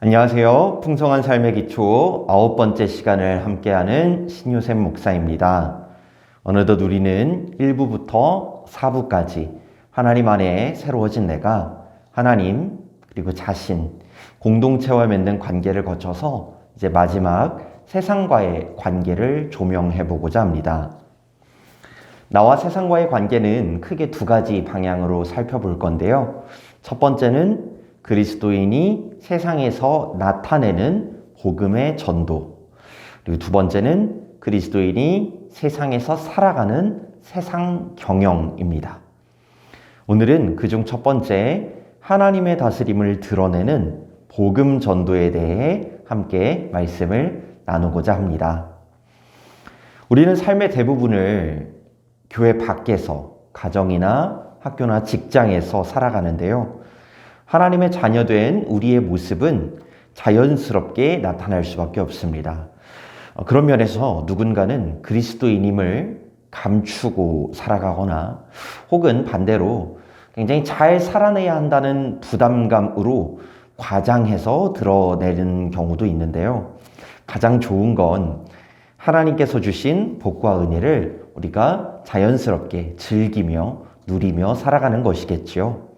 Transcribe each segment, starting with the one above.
안녕하세요. 풍성한 삶의 기초 아홉 번째 시간을 함께하는 신요셉 목사입니다. 어느덧 우리는 1부부터 4부까지 하나님 안에 새로워진 내가 하나님 그리고 자신 공동체와 맺는 관계를 거쳐서 이제 마지막 세상과의 관계를 조명해 보고자 합니다. 나와 세상과의 관계는 크게 두 가지 방향으로 살펴볼 건데요. 첫 번째는 그리스도인이 세상에서 나타내는 복음의 전도. 그리고 두 번째는 그리스도인이 세상에서 살아가는 세상 경영입니다. 오늘은 그중 첫 번째 하나님의 다스림을 드러내는 복음 전도에 대해 함께 말씀을 나누고자 합니다. 우리는 삶의 대부분을 교회 밖에서 가정이나 학교나 직장에서 살아가는데요. 하나님의 자녀된 우리의 모습은 자연스럽게 나타날 수밖에 없습니다. 어, 그런 면에서 누군가는 그리스도인임을 감추고 살아가거나 혹은 반대로 굉장히 잘 살아내야 한다는 부담감으로 과장해서 드러내는 경우도 있는데요. 가장 좋은 건 하나님께서 주신 복과 은혜를 우리가 자연스럽게 즐기며 누리며 살아가는 것이겠지요.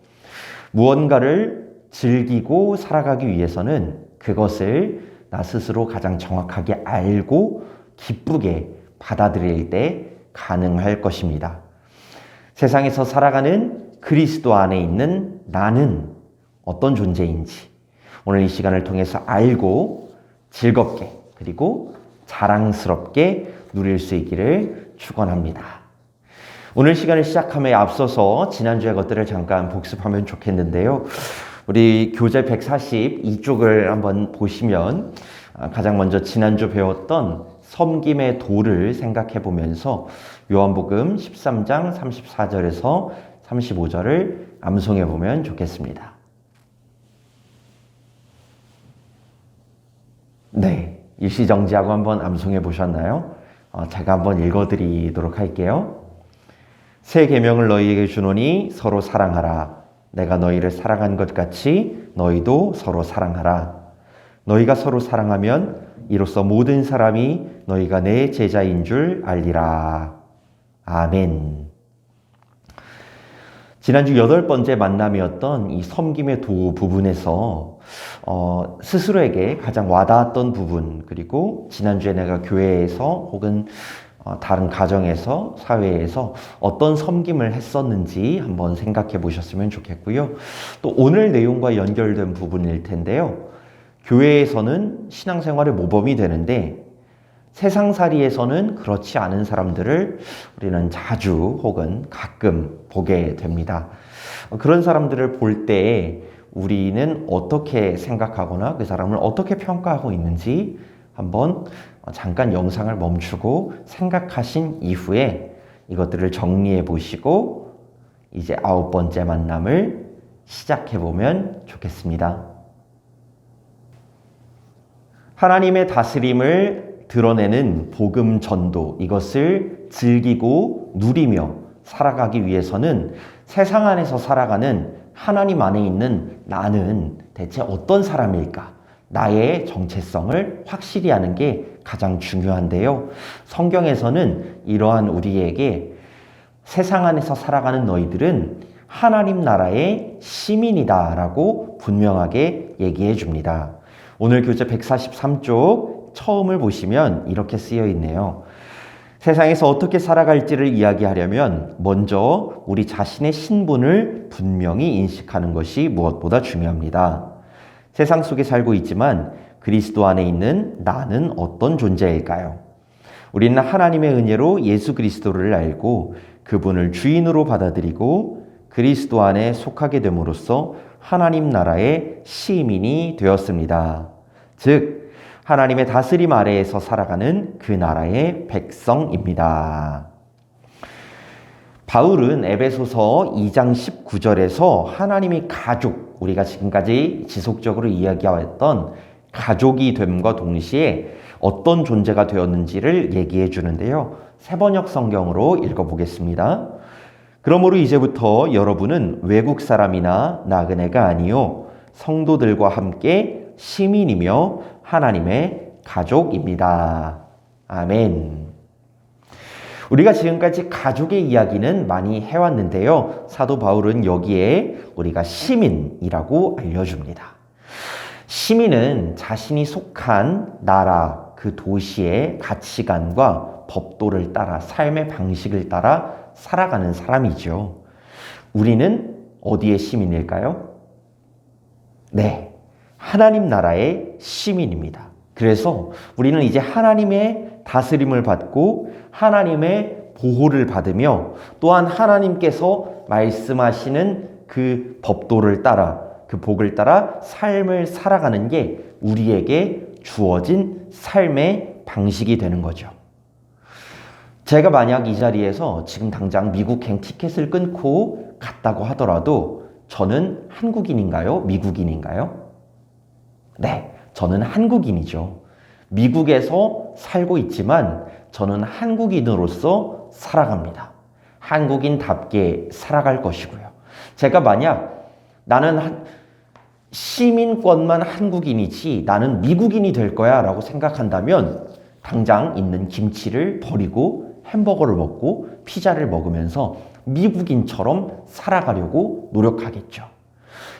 무언가를 즐기고 살아가기 위해서는 그것을 나 스스로 가장 정확하게 알고 기쁘게 받아들일 때 가능할 것입니다. 세상에서 살아가는 그리스도 안에 있는 나는 어떤 존재인지 오늘 이 시간을 통해서 알고 즐겁게 그리고 자랑스럽게 누릴 수 있기를 축원합니다. 오늘 시간을 시작함에 앞서서 지난주의 것들을 잠깐 복습하면 좋겠는데요. 우리 교재 142쪽을 한번 보시면 아, 가장 먼저 지난주 배웠던 섬김의 도를 생각해 보면서 요한복음 13장 34절에서 35절을 암송해 보면 좋겠습니다. 네, 일시정지하고 한번 암송해 보셨나요? 어, 제가 한번 읽어드리도록 할게요. 새 계명을 너희에게 주노니 서로 사랑하라. 내가 너희를 사랑한 것 같이 너희도 서로 사랑하라. 너희가 서로 사랑하면 이로써 모든 사람이 너희가 내 제자인 줄 알리라. 아멘. 지난주 여덟 번째 만남이었던 이 섬김의 도 부분에서 어, 스스로에게 가장 와닿았던 부분 그리고 지난주에 내가 교회에서 혹은 어, 다른 가정에서 사회에서 어떤 섬김을 했었는지 한번 생각해 보셨으면 좋겠고요. 또 오늘 내용과 연결된 부분일 텐데요. 교회에서는 신앙생활의 모범이 되는데 세상살이에서는 그렇지 않은 사람들을 우리는 자주 혹은 가끔 보게 됩니다. 그런 사람들을 볼때 우리는 어떻게 생각하거나 그 사람을 어떻게 평가하고 있는지 한번 잠깐 영상을 멈추고 생각하신 이후에 이것들을 정리해 보시고 이제 아홉 번째 만남을 시작해 보면 좋겠습니다. 하나님의 다스림을 드러내는 복음 전도 이것을 즐기고 누리며 살아가기 위해서는 세상 안에서 살아가는 하나님 안에 있는 나는 대체 어떤 사람일까? 나의 정체성을 확실히 하는 게 가장 중요한데요. 성경에서는 이러한 우리에게 세상 안에서 살아가는 너희들은 하나님 나라의 시민이다 라고 분명하게 얘기해 줍니다. 오늘 교재 143쪽 처음을 보시면 이렇게 쓰여 있네요. 세상에서 어떻게 살아갈지를 이야기하려면 먼저 우리 자신의 신분을 분명히 인식하는 것이 무엇보다 중요합니다. 세상 속에 살고 있지만 그리스도 안에 있는 나는 어떤 존재일까요? 우리는 하나님의 은혜로 예수 그리스도를 알고 그분을 주인으로 받아들이고 그리스도 안에 속하게 됨으로써 하나님 나라의 시민이 되었습니다. 즉, 하나님의 다스림 아래에서 살아가는 그 나라의 백성입니다. 바울은 에베소서 2장 19절에서 하나님이 가족, 우리가 지금까지 지속적으로 이야기해왔던 가족이 됨과 동시에 어떤 존재가 되었는지를 얘기해 주는데요. 세번역 성경으로 읽어보겠습니다. 그러므로 이제부터 여러분은 외국 사람이나 나그네가 아니요 성도들과 함께 시민이며 하나님의 가족입니다. 아멘. 우리가 지금까지 가족의 이야기는 많이 해왔는데요. 사도 바울은 여기에 우리가 시민이라고 알려줍니다. 시민은 자신이 속한 나라, 그 도시의 가치관과 법도를 따라 삶의 방식을 따라 살아가는 사람이죠. 우리는 어디의 시민일까요? 네. 하나님 나라의 시민입니다. 그래서 우리는 이제 하나님의 다스림을 받고 하나님의 보호를 받으며 또한 하나님께서 말씀하시는 그 법도를 따라 그 복을 따라 삶을 살아가는 게 우리에게 주어진 삶의 방식이 되는 거죠. 제가 만약 이 자리에서 지금 당장 미국행 티켓을 끊고 갔다고 하더라도 저는 한국인인가요? 미국인인가요? 네, 저는 한국인이죠. 미국에서 살고 있지만 저는 한국인으로서 살아갑니다. 한국인답게 살아갈 것이고요. 제가 만약 나는 시민권만 한국인이지 나는 미국인이 될 거야 라고 생각한다면 당장 있는 김치를 버리고 햄버거를 먹고 피자를 먹으면서 미국인처럼 살아가려고 노력하겠죠.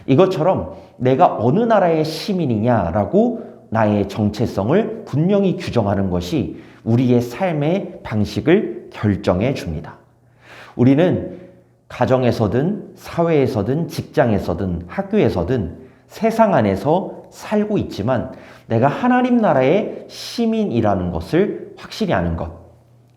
이것처럼 내가 어느 나라의 시민이냐라고 나의 정체성을 분명히 규정하는 것이 우리의 삶의 방식을 결정해 줍니다. 우리는 가정에서든 사회에서든 직장에서든 학교에서든 세상 안에서 살고 있지만 내가 하나님 나라의 시민이라는 것을 확실히 아는 것.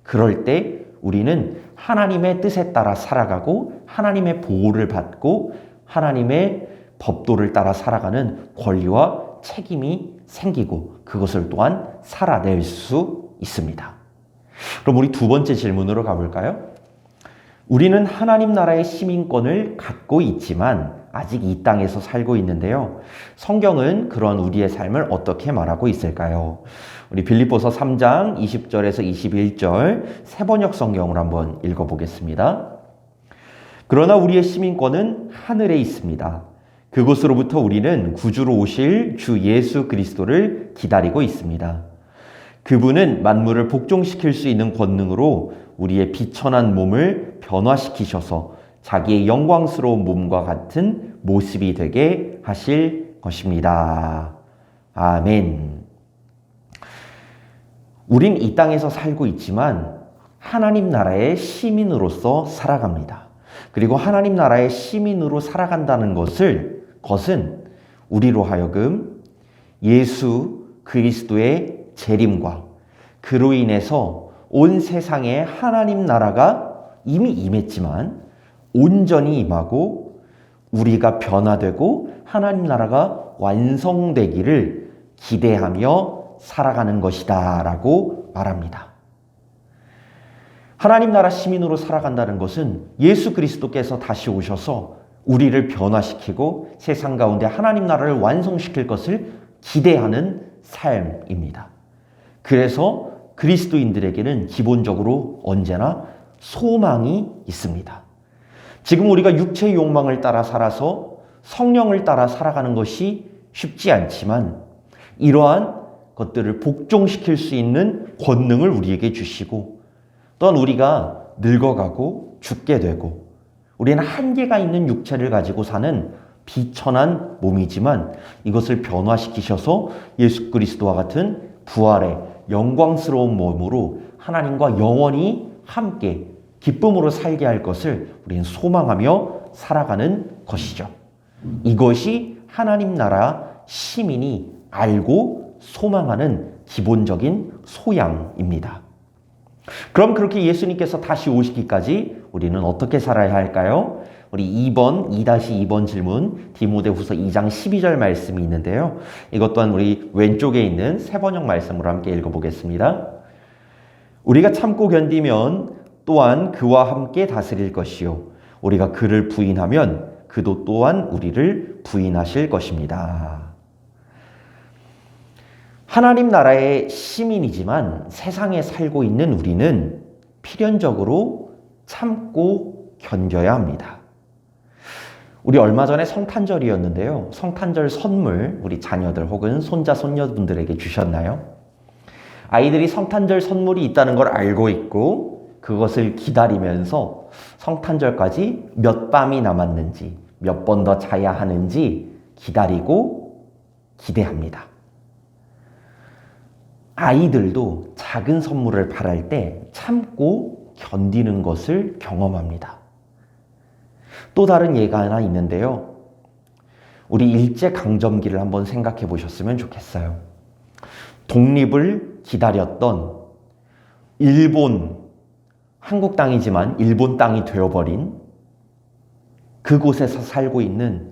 그럴 때 우리는 하나님의 뜻에 따라 살아가고 하나님의 보호를 받고 하나님의 법도를 따라 살아가는 권리와 책임이 생기고 그것을 또한 살아낼 수 있습니다. 그럼 우리 두 번째 질문으로 가볼까요? 우리는 하나님 나라의 시민권을 갖고 있지만 아직 이 땅에서 살고 있는데요. 성경은 그런 우리의 삶을 어떻게 말하고 있을까요? 우리 빌립보서 3장 20절에서 21절 세번역 성경을 한번 읽어보겠습니다. 그러나 우리의 시민권은 하늘에 있습니다. 그곳으로부터 우리는 구주로 오실 주 예수 그리스도를 기다리고 있습니다. 그분은 만물을 복종시킬 수 있는 권능으로 우리의 비천한 몸을 변화시키셔서 자기의 영광스러운 몸과 같은 모습이 되게 하실 것입니다. 아멘. 우린 이 땅에서 살고 있지만 하나님 나라의 시민으로서 살아갑니다. 그리고 하나님 나라의 시민으로 살아간다는 것을 것은 우리로 하여금 예수 그리스도의 재림과 그로 인해서 온 세상에 하나님 나라가 이미 임했지만 온전히 임하고 우리가 변화되고 하나님 나라가 완성되기를 기대하며 살아가는 것이다 라고 말합니다. 하나님 나라 시민으로 살아간다는 것은 예수 그리스도께서 다시 오셔서 우리를 변화시키고 세상 가운데 하나님 나라를 완성시킬 것을 기대하는 삶입니다. 그래서 그리스도인들에게는 기본적으로 언제나 소망이 있습니다. 지금 우리가 육체의 욕망을 따라 살아서 성령을 따라 살아가는 것이 쉽지 않지만 이러한 것들을 복종시킬 수 있는 권능을 우리에게 주시고 또한 우리가 늙어가고 죽게 되고 우리는 한계가 있는 육체를 가지고 사는 비천한 몸이지만 이것을 변화시키셔서 예수 그리스도와 같은 부활의 영광스러운 몸으로 하나님과 영원히 함께 기쁨으로 살게 할 것을 우리는 소망하며 살아가는 것이죠. 이것이 하나님 나라 시민이 알고 소망하는 기본적인 소양입니다. 그럼 그렇게 예수님께서 다시 오시기까지 우리는 어떻게 살아야 할까요? 우리 2번, 2-2번 질문, 디모데후서 2장 12절 말씀이 있는데요. 이것 또한 우리 왼쪽에 있는 세번역 말씀으로 함께 읽어보겠습니다. 우리가 참고 견디면 또한 그와 함께 다스릴 것이요. 우리가 그를 부인하면 그도 또한 우리를 부인하실 것입니다. 하나님 나라의 시민이지만 세상에 살고 있는 우리는 필연적으로 참고 견뎌야 합니다. 우리 얼마 전에 성탄절이었는데요. 성탄절 선물 우리 자녀들 혹은 손자 손녀분들에게 주셨나요? 아이들이 성탄절 선물이 있다는 걸 알고 있고 그것을 기다리면서 성탄절까지 몇 밤이 남았는지 몇 번 더 자야 하는지 기다리고 기대합니다. 아이들도 작은 선물을 바랄 때 참고 견디는 것을 경험합니다. 또 다른 예가 하나 있는데요. 우리 일제강점기를 한번 생각해 보셨으면 좋겠어요. 독립을 기다렸던 일본, 한국 땅이지만 일본 땅이 되어버린 그곳에서 살고 있는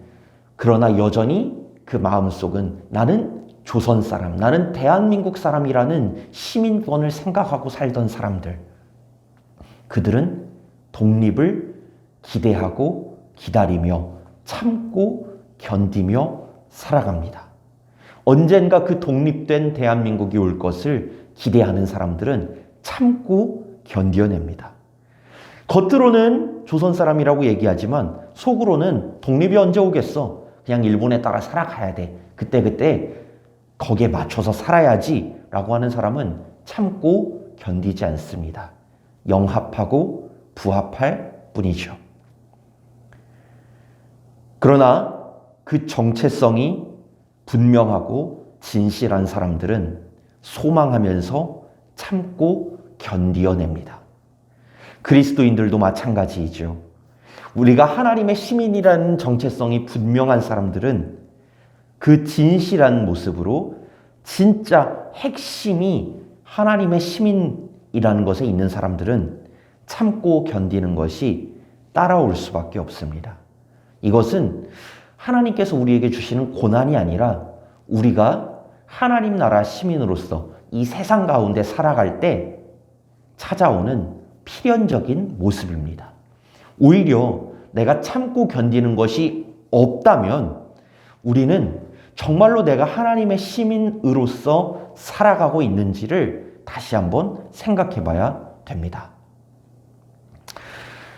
그러나 여전히 그 마음속은 나는 조선 사람, 나는 대한민국 사람이라는 시민권을 생각하고 살던 사람들. 그들은 독립을 기대하고 기다리며 참고 견디며 살아갑니다. 언젠가 그 독립된 대한민국이 올 것을 기대하는 사람들은 참고 견뎌냅니다. 겉으로는 조선 사람이라고 얘기하지만 속으로는 독립이 언제 오겠어? 그냥 일본에 따라 살아가야 돼. 그때그때 거기에 맞춰서 살아야지 라고 하는 사람은 참고 견디지 않습니다. 영합하고 부합할 뿐이죠. 그러나 그 정체성이 분명하고 진실한 사람들은 소망하면서 참고 견디어냅니다. 그리스도인들도 마찬가지이죠. 우리가 하나님의 시민이라는 정체성이 분명한 사람들은 그 진실한 모습으로 진짜 핵심이 하나님의 시민 이라는 것에 있는 사람들은 참고 견디는 것이 따라올 수밖에 없습니다. 이것은 하나님께서 우리에게 주시는 고난이 아니라 우리가 하나님 나라 시민으로서 이 세상 가운데 살아갈 때 찾아오는 필연적인 모습입니다. 오히려 내가 참고 견디는 것이 없다면 우리는 정말로 내가 하나님의 시민으로서 살아가고 있는지를 다시 한번 생각해 봐야 됩니다.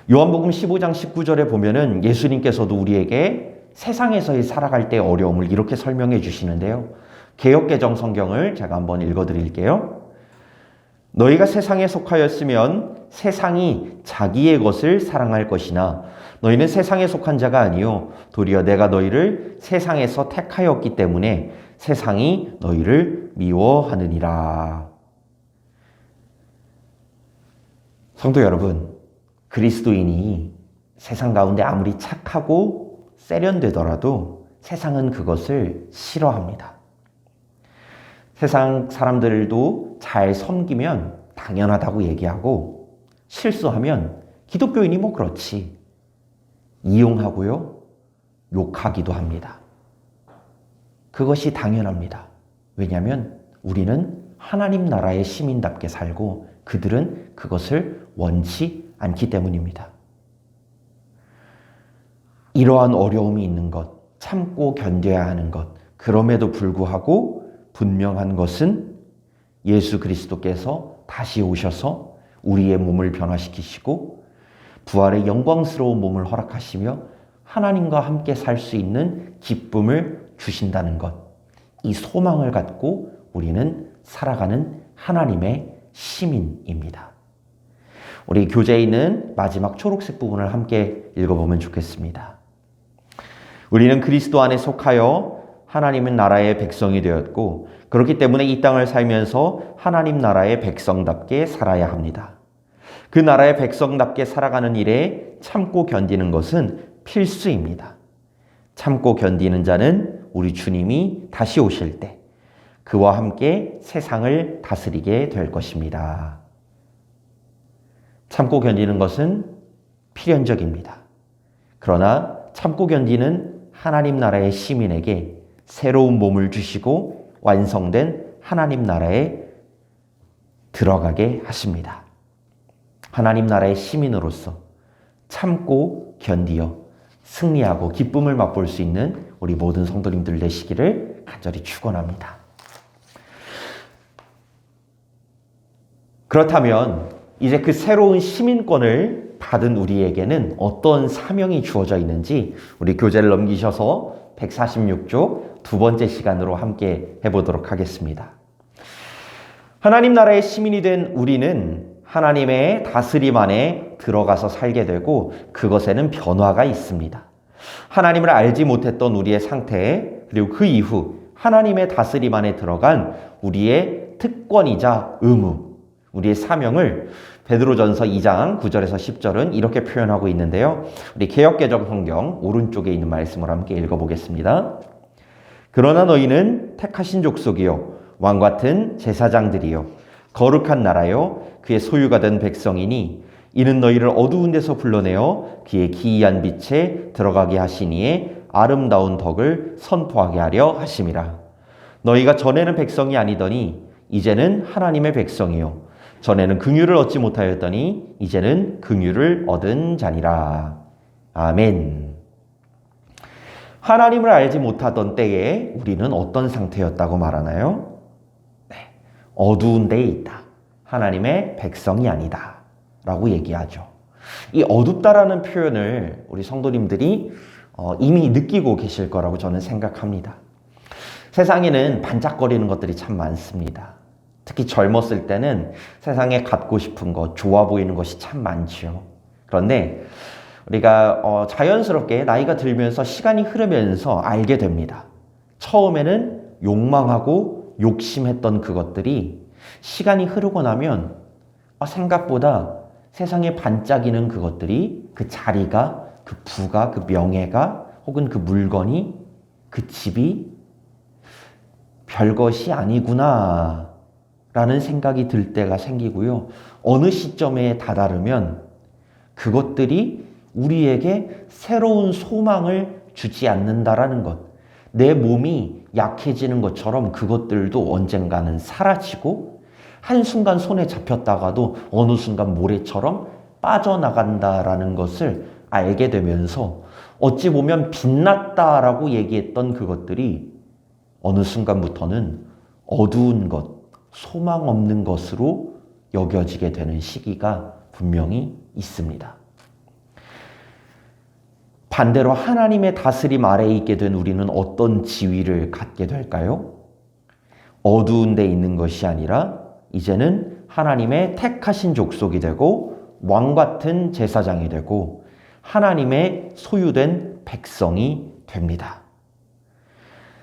요한복음 15장 19절에 보면은 예수님께서도 우리에게 세상에서의 살아갈 때 어려움을 이렇게 설명해 주시는데요. 개혁개정 성경을 제가 한번 읽어 드릴게요. 너희가 세상에 속하였으면 세상이 자기의 것을 사랑할 것이나 너희는 세상에 속한 자가 아니요 도리어 내가 너희를 세상에서 택하였기 때문에 세상이 너희를 미워하느니라. 성도 여러분, 그리스도인이 세상 가운데 아무리 착하고 세련되더라도 세상은 그것을 싫어합니다. 세상 사람들도 잘 섬기면 당연하다고 얘기하고 실수하면 기독교인이 뭐 그렇지. 이용하고요. 욕하기도 합니다. 그것이 당연합니다. 왜냐하면 우리는 하나님 나라의 시민답게 살고 그들은 그것을 원치 않기 때문입니다. 이러한 어려움이 있는 것, 참고 견뎌야 하는 것, 그럼에도 불구하고 분명한 것은 예수 그리스도께서 다시 오셔서 우리의 몸을 변화시키시고 부활의 영광스러운 몸을 허락하시며 하나님과 함께 살 수 있는 기쁨을 주신다는 것. 이 소망을 갖고 우리는 살아가는 하나님의 시민입니다. 우리 교재에 있는 마지막 초록색 부분을 함께 읽어보면 좋겠습니다. 우리는 그리스도 안에 속하여 하나님은 나라의 백성이 되었고 그렇기 때문에 이 땅을 살면서 하나님 나라의 백성답게 살아야 합니다. 그 나라의 백성답게 살아가는 일에 참고 견디는 것은 필수입니다. 참고 견디는 자는 우리 주님이 다시 오실 때 그와 함께 세상을 다스리게 될 것입니다. 참고 견디는 것은 필연적입니다. 그러나 참고 견디는 하나님 나라의 시민에게 새로운 몸을 주시고 완성된 하나님 나라에 들어가게 하십니다. 하나님 나라의 시민으로서 참고 견디어 승리하고 기쁨을 맛볼 수 있는 우리 모든 성도님들 되시기를 간절히 축원합니다. 그렇다면 이제 그 새로운 시민권을 받은 우리에게는 어떤 사명이 주어져 있는지 우리 교재를 넘기셔서 146쪽 두 번째 시간으로 함께 해보도록 하겠습니다. 하나님 나라의 시민이 된 우리는 하나님의 다스림 안에 들어가서 살게 되고 그것에는 변화가 있습니다. 하나님을 알지 못했던 우리의 상태 그리고 그 이후 하나님의 다스림 안에 들어간 우리의 특권이자 의무, 우리의 사명을 베드로전서 2장 9절에서 10절은 이렇게 표현하고 있는데요. 우리 개역개정 성경 오른쪽에 있는 말씀을 함께 읽어보겠습니다. 그러나 너희는 택하신 족속이요 왕 같은 제사장들이요 거룩한 나라요 그의 소유가 된 백성이니 이는 너희를 어두운 데서 불러내어 그의 기이한 빛에 들어가게 하시니에 아름다운 덕을 선포하게 하려 하심이라 너희가 전에는 백성이 아니더니 이제는 하나님의 백성이요 전에는 긍휼을 얻지 못하였더니 이제는 긍휼을 얻은 자니라 아멘. 하나님을 알지 못하던 때에 우리는 어떤 상태였다고 말하나요? 네. 어두운 데에 있다. 하나님의 백성이 아니다. 라고 얘기하죠. 이 어둡다라는 표현을 우리 성도님들이 어, 이미 느끼고 계실 거라고 저는 생각합니다. 세상에는 반짝거리는 것들이 참 많습니다. 특히 젊었을 때는 세상에 갖고 싶은 것, 좋아 보이는 것이 참 많지요. 그런데 우리가 어, 자연스럽게 나이가 들면서 시간이 흐르면서 알게 됩니다. 처음에는 욕망하고 욕심했던 그것들이 시간이 흐르고 나면 아, 생각보다 세상에 반짝이는 그것들이 그 자리가 그 부가 그 명예가 혹은 그 물건이 그 집이 별것이 아니구나 라는 생각이 들 때가 생기고요. 어느 시점에 다다르면 그것들이 우리에게 새로운 소망을 주지 않는다라는 것. 내 몸이 약해지는 것처럼 그것들도 언젠가는 사라지고 한순간 손에 잡혔다가도 어느 순간 모래처럼 빠져나간다라는 것을 알게 되면서 어찌 보면 빛났다라고 얘기했던 그것들이 어느 순간부터는 어두운 것, 소망 없는 것으로 여겨지게 되는 시기가 분명히 있습니다. 반대로 하나님의 다스림 아래에 있게 된 우리는 어떤 지위를 갖게 될까요? 어두운 데 있는 것이 아니라 이제는 하나님의 택하신 족속이 되고 왕 같은 제사장이 되고 하나님의 소유된 백성이 됩니다.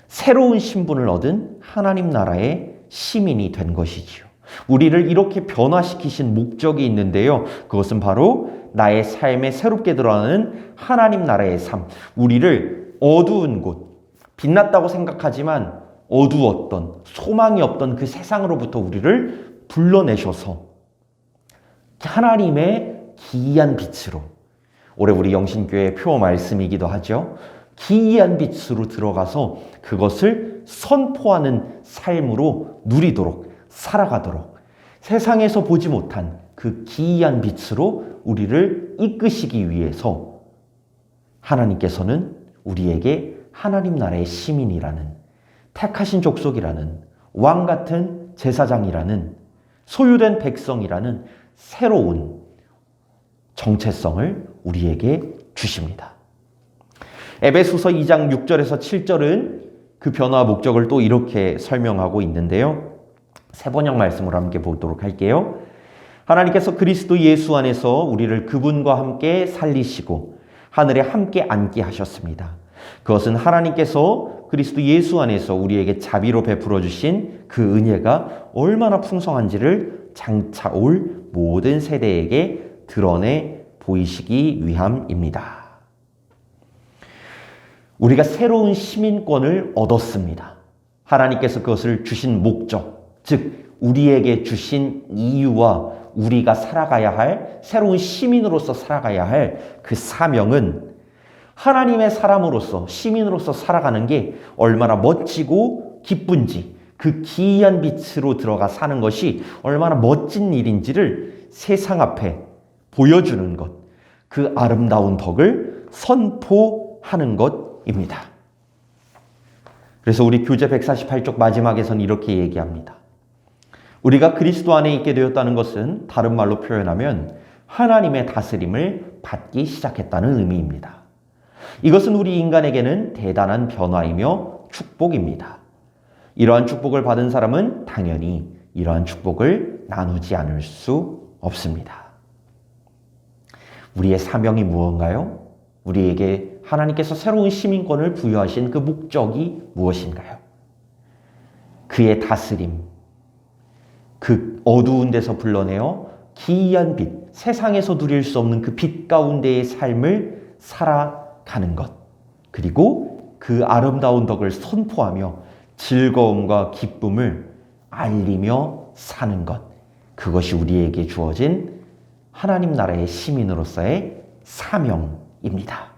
새로운 신분을 얻은 하나님 나라의 시민이 된 것이지요. 우리를 이렇게 변화시키신 목적이 있는데요. 그것은 바로 나의 삶에 새롭게 드러나는 하나님 나라의 삶. 우리를 어두운 곳, 빛났다고 생각하지만 어두웠던, 소망이 없던 그 세상으로부터 우리를 불러내셔서 하나님의 기이한 빛으로, 올해 우리 영신교회 표 말씀이기도 하죠. 기이한 빛으로 들어가서 그것을 선포하는 삶으로 누리도록 살아가도록 세상에서 보지 못한 그 기이한 빛으로 우리를 이끄시기 위해서 하나님께서는 우리에게 하나님 나라의 시민이라는 택하신 족속이라는 왕 같은 제사장이라는 소유된 백성이라는 새로운 정체성을 우리에게 주십니다. 에베소서 2장 6절에서 7절은 그 변화 목적을 또 이렇게 설명하고 있는데요. 세 번역 말씀으로 함께 보도록 할게요. 하나님께서 그리스도 예수 안에서 우리를 그분과 함께 살리시고 하늘에 함께 앉게 하셨습니다. 그것은 하나님께서 그리스도 예수 안에서 우리에게 자비로 베풀어 주신 그 은혜가 얼마나 풍성한지를 장차 올 모든 세대에게 드러내 보이시기 위함입니다. 우리가 새로운 시민권을 얻었습니다. 하나님께서 그것을 주신 목적, 즉, 우리에게 주신 이유와 우리가 살아가야 할, 새로운 시민으로서 살아가야 할 그 사명은 하나님의 사람으로서, 시민으로서 살아가는 게 얼마나 멋지고 기쁜지, 그 기이한 빛으로 들어가 사는 것이 얼마나 멋진 일인지를 세상 앞에 보여주는 것, 그 아름다운 덕을 선포하는 것 입니다. 그래서 우리 교재 148쪽 마지막에선 이렇게 얘기합니다. 우리가 그리스도 안에 있게 되었다는 것은 다른 말로 표현하면 하나님의 다스림을 받기 시작했다는 의미입니다. 이것은 우리 인간에게는 대단한 변화이며 축복입니다. 이러한 축복을 받은 사람은 당연히 이러한 축복을 나누지 않을 수 없습니다. 우리의 사명이 무언가요? 우리에게 하나님께서 새로운 시민권을 부여하신 그 목적이 무엇인가요? 그의 다스림, 그 어두운 데서 불러내어 기이한 빛, 세상에서 누릴 수 없는 그 빛 가운데의 삶을 살아가는 것, 그리고 그 아름다운 덕을 선포하며 즐거움과 기쁨을 알리며 사는 것, 그것이 우리에게 주어진 하나님 나라의 시민으로서의 사명 입니다.